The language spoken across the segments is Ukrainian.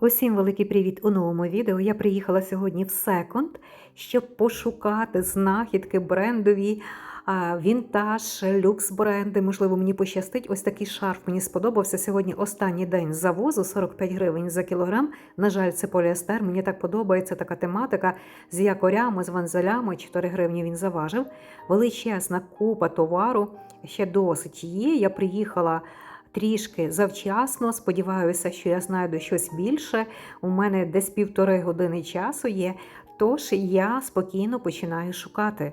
Усім великий привіт у новому відео. Я приїхала сьогодні в секонд, щоб пошукати знахідки брендові, вінтаж, люкс бренди. Можливо, мені пощастить. Ось такий шарф мені сподобався. Сьогодні останній день завозу 45 гривень за кілограм. На жаль, це поліестер. Мені так подобається така тематика з якорями, з ванзелями. 4 гривні він заважив. Величезна купа товару ще досить є. Я приїхала трішки завчасно. Сподіваюся, що я знайду щось більше. У мене десь півтори години часу є, тож я спокійно починаю шукати.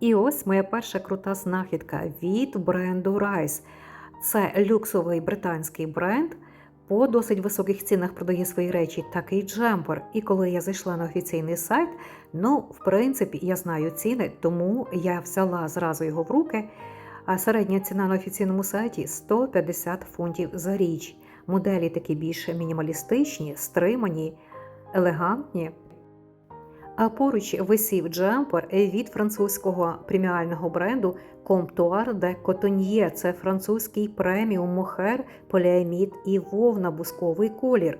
І ось моя перша крута знахідка від бренду Rise. Це люксовий британський бренд. По досить високих цінах продає свої речі такий джемпер. І коли я зайшла на офіційний сайт, ну, в принципі, я знаю ціни, тому я взяла зразу його в руки. А середня ціна на офіційному сайті 150 фунтів за річ. Моделі такі більш мінімалістичні, стримані, елегантні. А поруч висів джемпер від французького преміального бренду Comptoir de Cotonnier. Це французький преміум мохер, поліамід і вовна бусковий колір.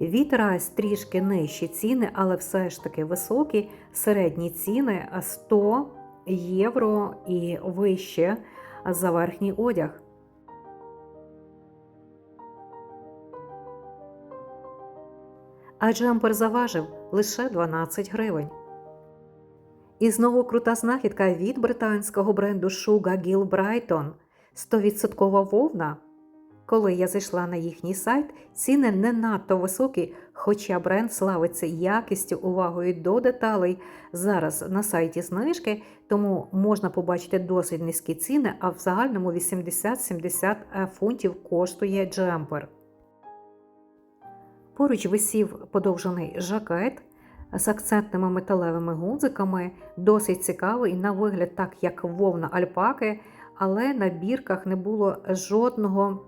Від трішки нижчі ціни, але все ж таки високі. Середні ціни 100 євро і вище за верхній одяг. А джемпер заважив лише 12 гривень. І знову крута знахідка від британського бренду Sugar Gill Brighton 100% вовна. Коли я зайшла на їхній сайт, ціни не надто високі, хоча бренд славиться якістю, увагою до деталей. Зараз на сайті знижки, тому можна побачити досить низькі ціни, а в загальному 80-70 фунтів коштує джемпер. Поруч висів подовжений жакет з акцентними металевими гудзиками, досить цікавий на вигляд, так як вовна альпаки, але на бірках не було жодного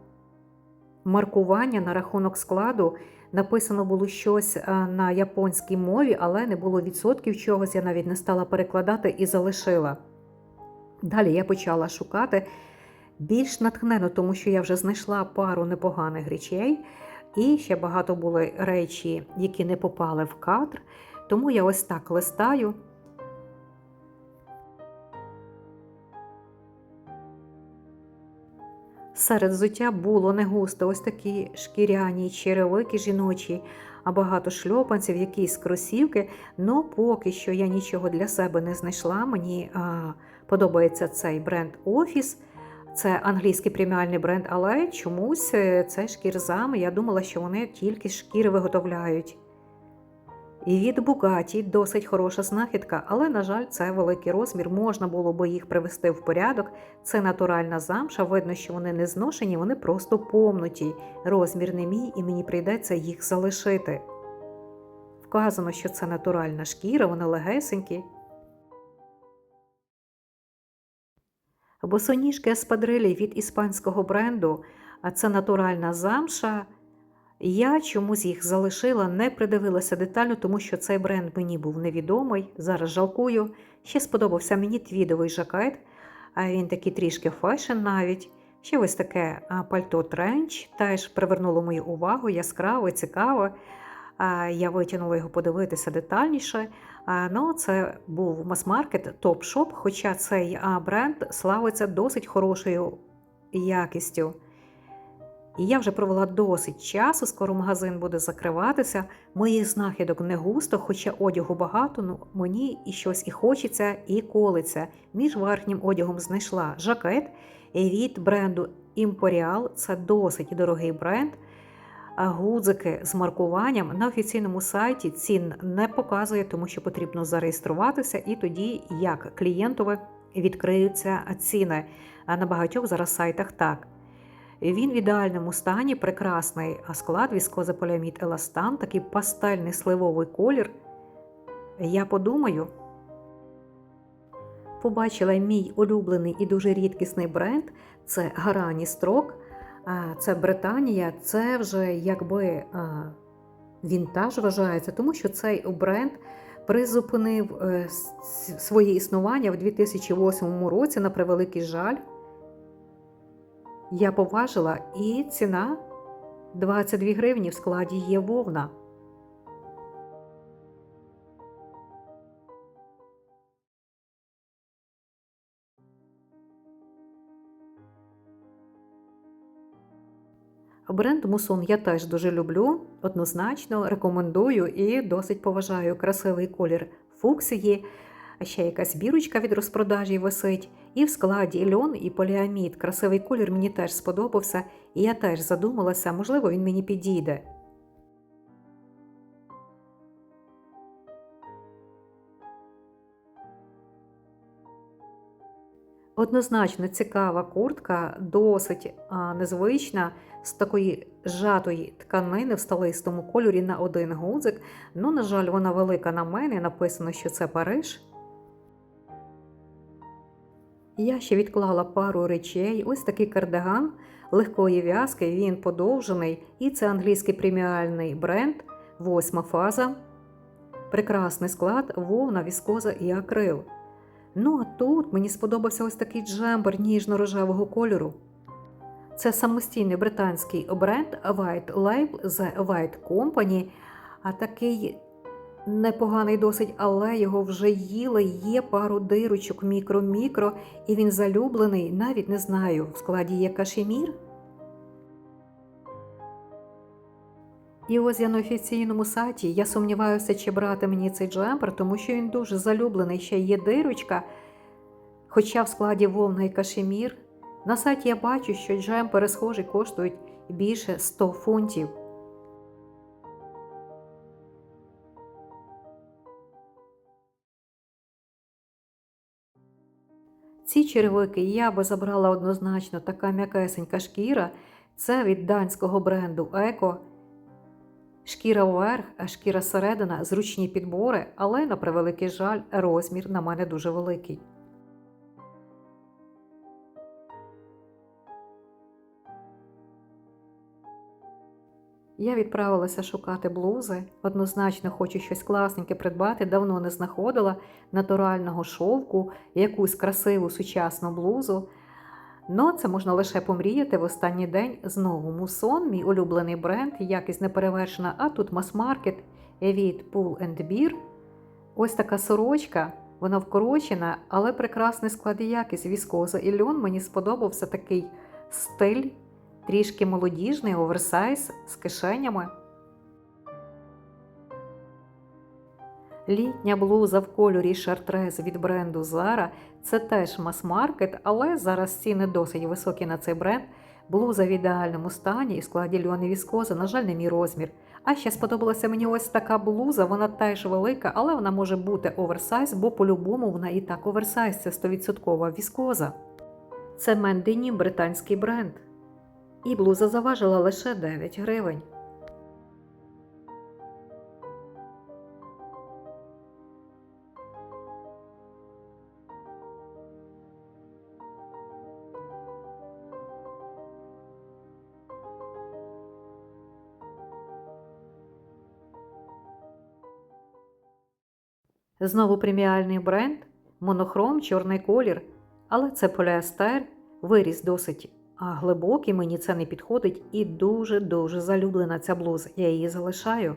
маркування на рахунок складу. Написано було щось е, на японській мові, але не було відсотків чогось, я навіть не стала перекладати і залишила. Далі я почала шукати більш натхнено, тому що я вже знайшла пару непоганих речей. І ще багато були речі, які не попали в кадр. Тому я ось так листаю. Серед взуття було не густо ось такі шкіряні черевики жіночі, а багато шльопанців, якісь кросівки. Ну, поки що я нічого для себе не знайшла. Мені а, подобається цей бренд Офіс. Це англійський преміальний бренд, але чомусь е, це шкірзами. Я думала, що вони тільки шкіри виготовляють. І від Бугаті досить хороша знахідка, але, на жаль, це великий розмір. Можна було би їх привести в порядок. Це натуральна замша. Видно, що вони не зношені, вони просто помнуті. Розмір не мій, і мені прийдеться їх залишити. Вказано, що це натуральна шкіра, вони легесенькі. Босоніжки еспадрилі від іспанського бренду, а це натуральна замша. Я чомусь їх залишила, не придивилася детально, тому що цей бренд мені був невідомий. Зараз жалкую. Ще сподобався мені твідовий жакет, а він такий трішки фешн навіть. Ще ось таке пальто тренч теж привернуло мою увагу, яскраве, цікаве. Я витягнула його подивитися детальніше. Ну, Це був мас-маркет, топ-шоп, хоча цей бренд славиться досить хорошою якістю. І я вже провела досить часу, скоро магазин буде закриватися. Моїх знахідок не густо, хоча одягу багато, ну мені і щось і хочеться, і колиться. Між верхнім одягом знайшла жакет від бренду Imperial. Це досить дорогий бренд гудзики з маркуванням на офіційному сайті цін не показує, тому що потрібно зареєструватися, і тоді як клієнтове відкриються ціни. А на багатьох зараз сайтах так. Він в ідеальному стані, прекрасний склад, віскозополіамід Еластан, такий пастельний сливовий колір. Я подумаю, побачила мій улюблений і дуже рідкісний бренд це Гарані Строк це Британія, це вже якби вінтаж вважається, тому що цей бренд призупинив е, своє існування в 2008 році на превеликий жаль. Я поважила і ціна 22 гривні в складі є вовна. Бренд Мусон я теж дуже люблю, однозначно рекомендую і досить поважаю красивий колір фуксії. А ще якась бірочка від розпродажі висить. І в складі льон і поліамід. Красивий колір мені теж сподобався, і я теж задумалася, можливо, він мені підійде. Однозначно цікава куртка, досить незвична, з такої жатої тканини в сталистому кольорі на один гудзик. Ну, на жаль, вона велика на мене. Написано, що це Париж. Я ще відклала пару речей. Ось такий кардиган легкої в'язки, він подовжений, і це англійський преміальний бренд, восьма фаза. Прекрасний склад, вовна, віскоза і акрил. Ну а тут мені сподобався ось такий джембер ніжно-рожевого кольору. Це самостійний британський бренд White Label The White Company, а такий непоганий досить, але його вже їли, є пару дирочок мікро-мікро, і він залюблений, навіть не знаю, в складі є кашемір. І ось я на офіційному сайті. Я сумніваюся, чи брати мені цей джемпер, тому що він дуже залюблений, ще є дирочка, хоча в складі вовна і кашемір. На сайті я бачу, що джемпери схожі коштують більше 100 фунтів. Ці черевики я би забрала однозначно така м'якесенька шкіра. Це від данського бренду Еко. Шкіра вверх, а шкіра середина, зручні підбори, але, на превеликий жаль, розмір на мене дуже великий. Я відправилася шукати блузи. Однозначно хочу щось класненьке придбати. Давно не знаходила натурального шовку, якусь красиву сучасну блузу. Ну, це можна лише помріяти в останній день знову мусон, мій улюблений бренд, якість неперевершена, а тут мас-маркет від Pull Beer. Ось така сорочка, вона вкорочена, але прекрасний склад і якість віскоза і льон. Мені сподобався такий стиль, трішки молодіжний, оверсайз з кишенями. Літня блуза в кольорі шартрез від бренду Zara – це теж мас-маркет, але зараз ціни досить високі на цей бренд. Блуза в ідеальному стані і складі льони віскоза, на жаль, не мій розмір. А ще сподобалася мені ось така блуза, вона теж велика, але вона може бути оверсайз, бо по-любому вона і так оверсайз, це 100% віскоза. Це Мендині британський бренд. І блуза заважила лише 9 гривень. Знову преміальний бренд, монохром, чорний колір, але це поліестер, виріс досить а глибокий, мені це не підходить і дуже-дуже залюблена ця блуза. Я її залишаю.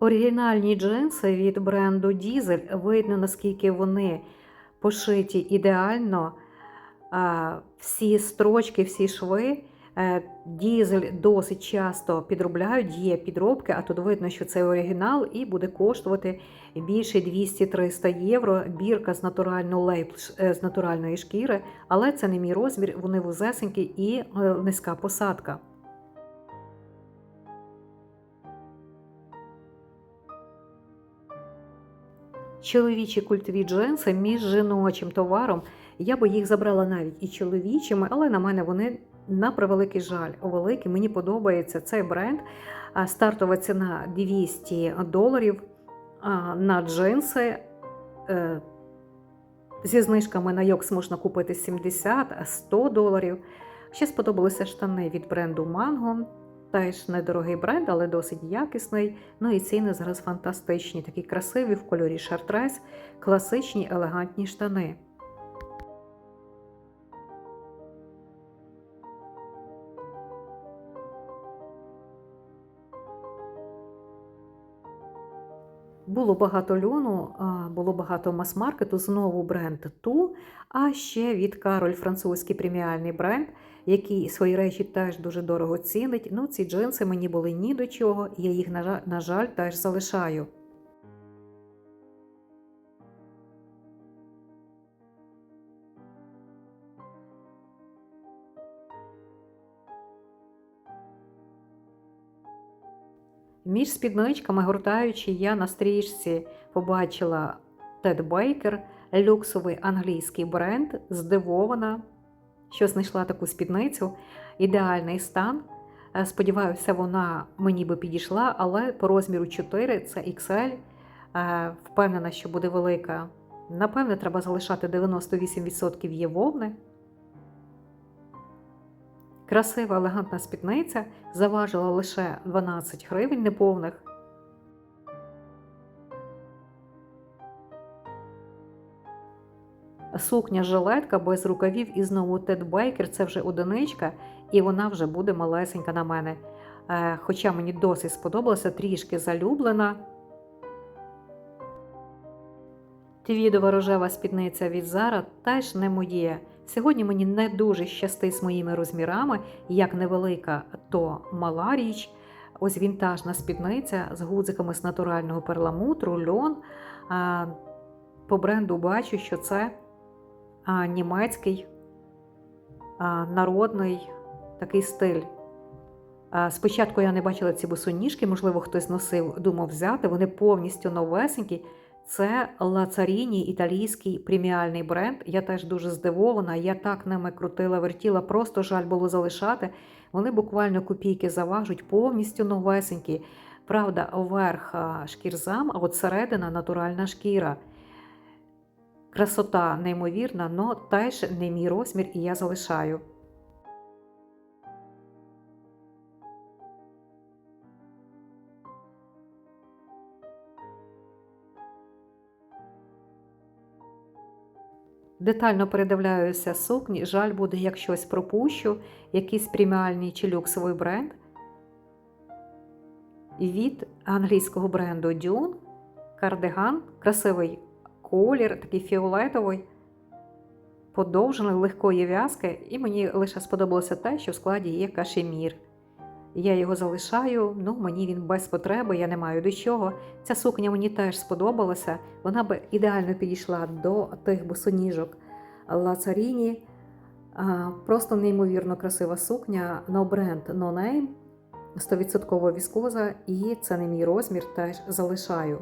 Оригінальні джинси від бренду Дізель видно, наскільки вони пошиті ідеально. Всі строчки, всі шви. Е, Дізель досить часто підробляють, є підробки, а тут видно, що це оригінал і буде коштувати більше 200-300 євро. Бірка з натурального е, з натуральної шкіри, але це не мій розмір, вони вузесенькі і е, низька посадка. Чоловічі культові джинси між жіночим товаром. Я би їх забрала навіть і чоловічими, але на мене вони на превеликий жаль, великі. Мені подобається цей бренд. Стартова ціна 200 доларів на джинси. Е, Зі знижками на Йокс можна купити 70-100 доларів. Ще сподобалися штани від бренду Mango. Теж недорогий бренд, але досить якісний. Ну і ціни зараз фантастичні, такі красиві в кольорі шартрес, класичні елегантні штани. Було багато льону, було багато мас-маркету, знову бренд Ту, а ще від Кароль французький преміальний бренд, який свої речі теж дуже дорого цінить. Ну, ці джинси мені були ні до чого, я їх, на жаль, теж залишаю. Між спідничками, гуртаючи, я на стрічці побачила Тед Бейкер, люксовий англійський бренд, здивована, що знайшла таку спідницю. Ідеальний стан. Е, Сподіваюся, вона мені би підійшла, але по розміру 4 це XL. Е, Впевнена, що буде велика. Напевне, треба залишати 98% є вовни. Красива елегантна спідниця заважила лише 12 гривень неповних. Сукня жилетка без рукавів і знову Тед Бейкер це вже одиничка, і вона вже буде малесенька на мене. Е, Хоча мені досить сподобалося, трішки залюблена. Твідова рожева спідниця від Зара теж не моє. Сьогодні мені не дуже щастить з моїми розмірами, як невелика, то мала річ. Ось вінтажна спідниця з гудзиками з натурального перламутру, льон. По бренду бачу, що це німецький народний такий стиль. Спочатку я не бачила ці босоніжки, можливо, хтось носив, думав взяти. Вони повністю новесенькі. Це Лацаріні, італійський преміальний бренд. Я теж дуже здивована. Я так ними крутила, вертіла, просто жаль було залишати. Вони буквально копійки заважуть, повністю новесенькі. Правда, верх шкірзам, а от середина натуральна шкіра. Красота неймовірна, але теж не мій розмір, і я залишаю. Детально передивляюся сукні. Жаль буде, як щось пропущу, якийсь преміальний чи люксовий бренд. Від англійського бренду Dune кардиган, красивий колір, такий фіолетовий, подовжений, легкої в'язки. І мені лише сподобалося те, що в складі є кашемір. Я його залишаю, ну мені він без потреби, я не маю до чого. Ця сукня мені теж сподобалася. Вона би ідеально підійшла до тих босоніжок Лацаріні. Просто неймовірно красива сукня, но бренд No Name, 100% віскоза, і це не мій розмір, теж залишаю.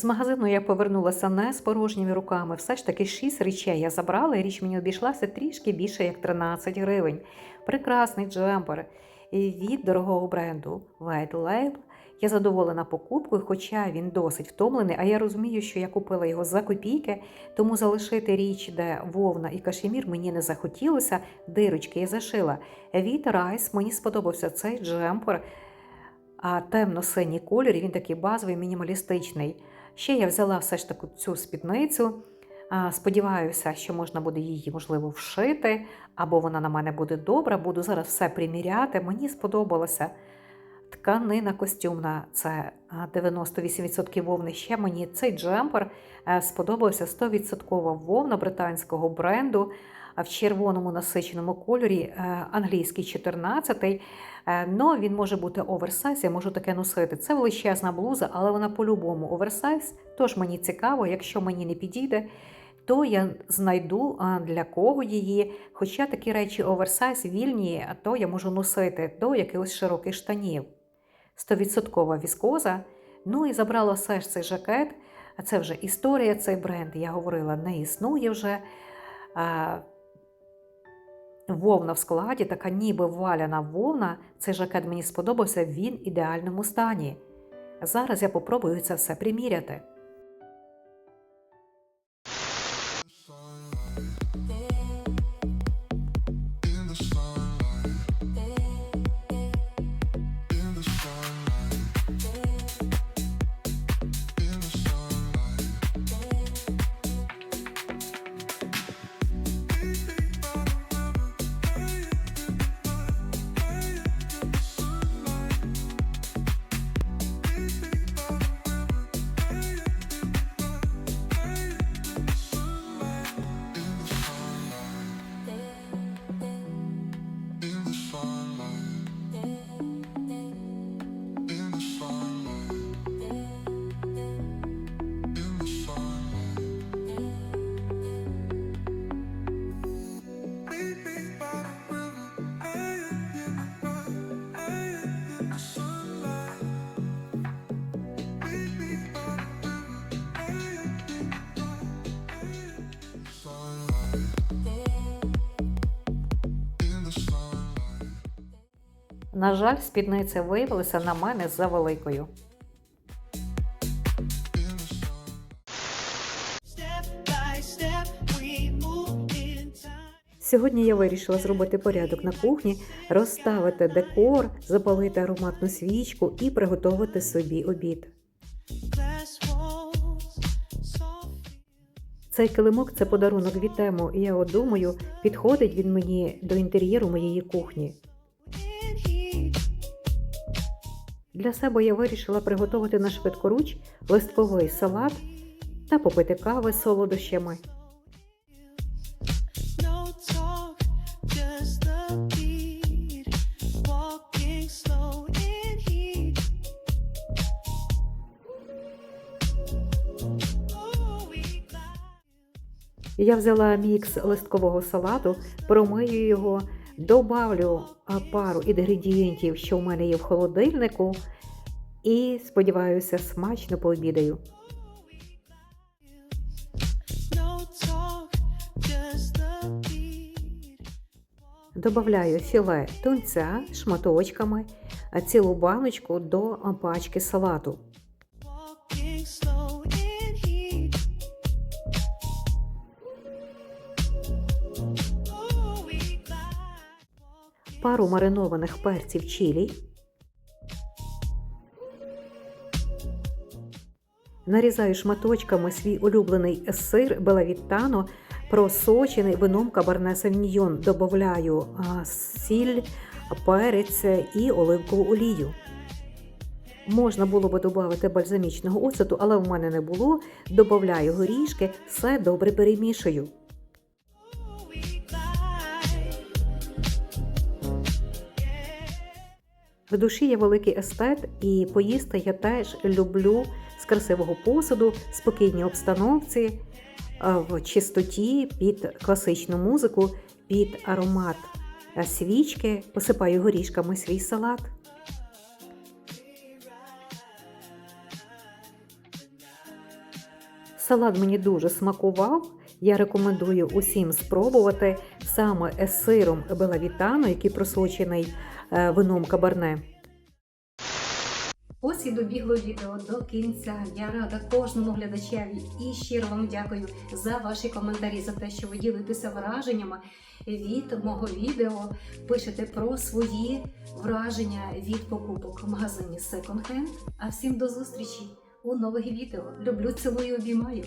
З магазину я повернулася не з порожніми руками. Все ж таки шість речей я забрала, і річ мені обійшлася трішки більше як 13 гривень. Прекрасний джемпер від дорогого бренду White Label. Я задоволена покупкою, хоча він досить втомлений, а я розумію, що я купила його за копійки, тому залишити річ, де вовна і кашемір, мені не захотілося. Дирочки я зашила. Від Райс мені сподобався цей джемпер. А темно-синій колір, він такий базовий, мінімалістичний. Ще я взяла все ж таки цю спідницю. Сподіваюся, що можна буде її, можливо, вшити, або вона на мене буде добра. Буду зараз все приміряти. Мені сподобалося. Тканина костюмна це 98% вовни. Ще мені цей джемпер е, сподобався 100% вовна британського бренду в червоному насиченому кольорі, е, англійський 14-й. Е, Но він може бути оверсайз, я можу таке носити. Це величезна блуза, але вона по-любому оверсайз. Тож мені цікаво, якщо мені не підійде, то я знайду для кого її. Хоча такі речі оверсайз вільні, то я можу носити до якихось широких штанів. 100% віскоза. Ну і забрала все ж цей жакет. А це вже історія, цей бренд, я говорила, не існує вже. Вовна в складі, така ніби валяна вовна. Цей жакет мені сподобався, він в ідеальному стані. Зараз я попробую це все приміряти. На жаль, спідниця виявилася на мене за великою. Сьогодні я вирішила зробити порядок на кухні, розставити декор, запалити ароматну свічку і приготувати собі обід. Цей килимок це подарунок від тему, і я думаю, підходить він мені до інтер'єру моєї кухні. Для себе я вирішила приготувати на швидкоруч листковий салат та попити кави з солодощами. Я взяла мікс листкового салату, промию його, добавлю пару інгредієнтів, що в мене є в холодильнику, і сподіваюся, смачно пообідаю. Добавляю філе тунця шматочками, цілу баночку до пачки салату. Пару маринованих перців чилі. Нарізаю шматочками свій улюблений сир белавіттано, просочений вином кабарне савіньйон. Добавляю сіль, перець і оливкову олію. Можна було би додати бальзамічного оцету, але в мене не було. Добавляю горішки, все добре перемішую. В душі я великий естет, і поїсти я теж люблю з красивого посуду, спокійній обстановці, в чистоті під класичну музику, під аромат свічки, посипаю горішками свій салат. Салат мені дуже смакував. Я рекомендую усім спробувати саме з сиром белавітано, який просочений е, вином кабарне. Ось і добігло відео до кінця. Я рада кожному глядачеві і щиро вам дякую за ваші коментарі, за те, що ви ділитеся враженнями від мого відео, пишете про свої враження від покупок в магазині Second Hand. А всім до зустрічі у нових відео. Люблю, цілую, обіймаю.